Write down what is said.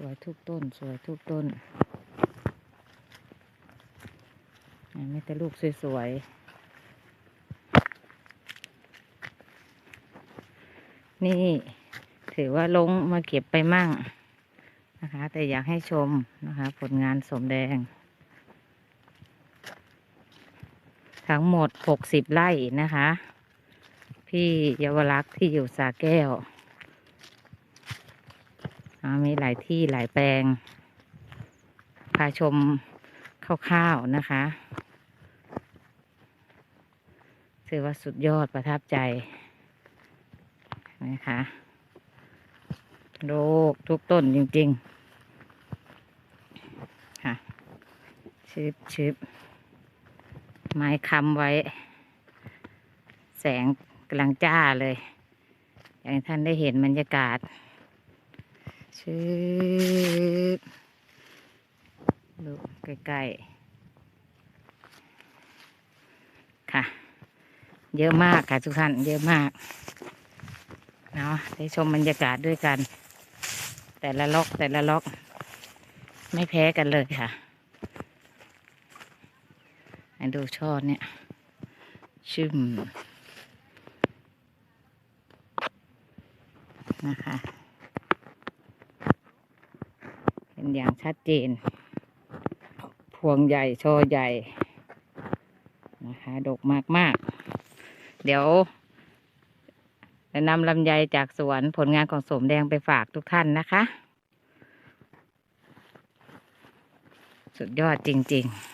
สวยทุกต้น สวยทุกต้นไม่แต่ลูกสวยๆ นี่ถือว่าลงมาเก็บไปมั่งนะคะ แต่อยากให้ชมนะคะ ผลงานสมแดง ทั้งหมดหกสิบไร่นะคะ พี่เยาวรักษ์ที่อยู่สาแก้ว มีหลายที่หลายแปลง พาชมคร่าวๆนะคะถือว่าสุดยอดประทับใจนะคะโลกทุกต้นจริงๆ ค่ะ ชิบชิบไม้ค้ำไว้ แสงกำลังจ้าเลย อย่างท่านได้เห็นบรรยากาศ ชืบดูใกล้ๆค่ะ เยอะมากค่ะทุกท่าน เยอะมากเนาะได้ชมบรรยากาศด้วยกัน แต่ละล็อกแต่ละล็อก ไม่แพ้กันเลยค่ะให้ดูช่อเนี่ยชึมนะคะ เห็น อย่างชัดเจน พวงใหญ่ช่อใหญ่นะคะดกมากมากเดี๋ยวจะนำลำไยจากสวนผลงานของสมแดงไปฝากทุกท่านนะคะ สุดยอดจริง ๆ